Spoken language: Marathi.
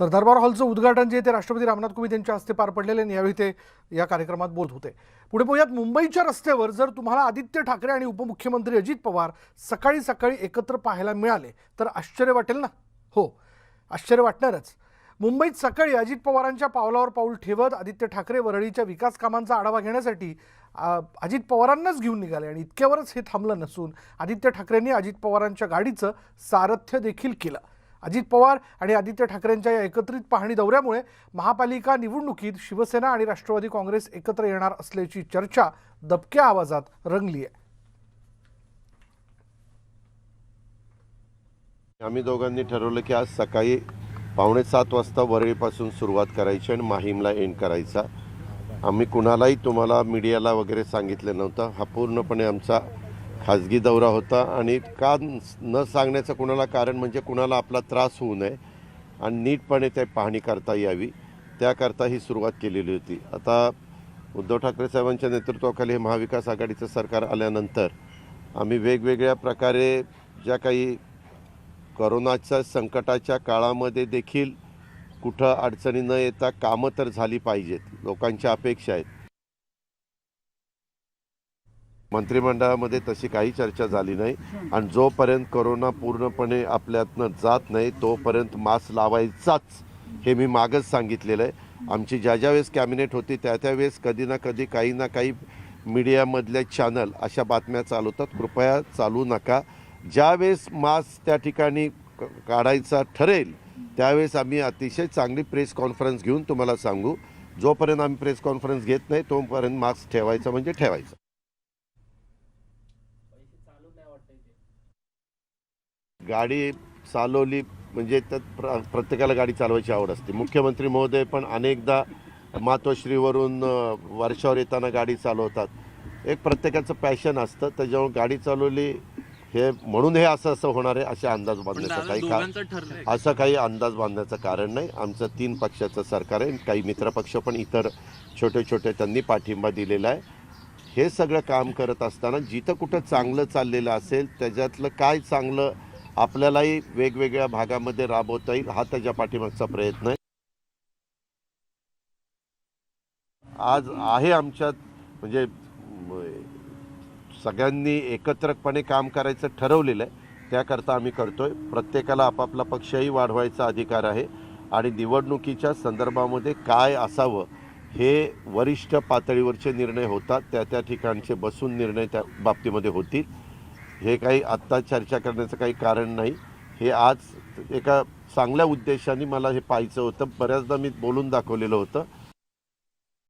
तर दरबार हॉलचं उद्घाटन जे ते राष्ट्रपती रामनाथ कोविंद यांच्या हस्ते पार पडलेले आणि यावेळी ते या कार्यक्रमात बोलत होते. पुढे पाहूयात मुंबईच्या रस्त्यावर जर तुम्हाला आदित्य ठाकरे आणि उपमुख्यमंत्री अजित पवार सकाळी सकाळी एकत्र पाहायला मिळाले तर आश्चर्य वाटेल ना? हो आश्चर्य वाटणारच. मुंबईत सकाळी अजित पवारांच्या पावलावर पाऊल ठेवत आदित्य ठाकरे वरळीच्या विकास कामांचा आढावा घेण्यासाठी अजित पवारांनाच घेऊन निघाले आणि इतक्यावरच हे थांबलं नसून आदित्य ठाकरेंनी अजित पवारांच्या गाडीचं सारथ्य देखील केलं. अजित पवार आणि आदित्य ठाकरेंच्या या एकत्रित पाहणी दौऱ्यामुळे महापालिका निवडणुकीत शिवसेना आणि राष्ट्रवादी काँग्रेस एकत्र येणार असल्याची चर्चा दबक्या आवाजात रंगली आहे आम्ही दोघांनी ठरवलं की आज सकाळी पावणे सात वाजता वरळीपासून सुरुवात करायची आणि माहीमला एंड करायचा. आम्ही कुणालाही तुम्हाला मीडियाला वगैरे सांगितलं नव्हतं. हा पूर्णपणे आमचा खाजगी दौरा होता आणि का न सांगण्याचं कुणाला कारण म्हणजे कुणाला आपला त्रास होऊ नये आणि नीटपणे ते पाहणी करता यावी त्याकरता ही सुरुवात केलेली होती. आता उद्धव ठाकरे साहेबांच्या नेतृत्वाखाली हे महाविकास आघाडीचं सरकार आल्यानंतर आम्ही वेगवेगळ्या प्रकारे ज्या काही करोनाच्या संकटाच्या काळामध्ये देखील कुठं अडचणी न येता कामं तर झाली पाहिजेत लोकांच्या अपेक्षा आहेत. मंत्रिमंडळामध्ये तशी काही चर्चा झाली नाही. आणि जोपर्यंत करोना पूर्णपणे आपल्यातनं जात नाही तोपर्यंत मास्क लावायचाच हे मी मागच सांगितलेलं आहे. आमची ज्या ज्या वेळेस कॅबिनेट होती त्या त्या वेळेस कधी ना कधी काही ना काही मीडियामधले चॅनल अशा बातम्या चालवतात कृपया चालू नका. ज्यावेळेस मास्क त्या ठिकाणी क- काढायचा ठरेल त्यावेळेस आम्ही अतिशय चांगली प्रेस कॉन्फरन्स घेऊन तुम्हाला सांगू. जोपर्यंत आम्ही प्रेस कॉन्फरन्स घेत नाही तोपर्यंत मास्क ठेवायचं म्हणजे ठेवायचं. गाडी चालवली म्हणजे त्यात प्र प्रत्येकाला गाडी चालवायची आवड असते. मुख्यमंत्री महोदय पण अनेकदा मातोश्रीवरून वर्षावर येताना गाडी चालवतात. एक प्रत्येकाचं पॅशन असतं त्याच्यामुळे गाडी चालवली हे म्हणून हे असं असं होणार आहे असे अंदाज बांधण्याचं काही का असं काही अंदाज बांधण्याचं कारण नाही. आमचं तीन पक्षाचं सरकार आहे काही मित्रपक्ष पण इतर छोटे छोटे त्यांनी पाठिंबा दिलेला आहे. हे सगळं काम करत असताना जिथं कुठं चांगलं चाललेलं असेल त्याच्यातलं काय चांगलं आपल्यालाही वेगवेगळ्या भागामध्ये राबवता येईल हा त्याच्या पाठीमागचा प्रयत्न आहे. आज आहे आमच्यात म्हणजे सगळ्यांनी एकत्रपणे काम करायचं ठरवलेलं आहे. त्याकरता आम्ही करतो आहे प्रत्येकाला आपापला पक्षही वाढवायचा अधिकार आहे. आणि निवडणुकीच्या संदर्भामध्ये काय असावं हे वरिष्ठ पातळीवरचे निर्णय होतात. त्या त्या ठिकाणचे बसून निर्णय त्या बाबतीमध्ये होतील. हे काही आत्ता चर्चा करण्याचं काही कारण नाही. हे आज एका चांगल्या उद्देशाने मला हे पाहायचं होतं. बऱ्याचदा मी बोलून दाखवलेलं होतं.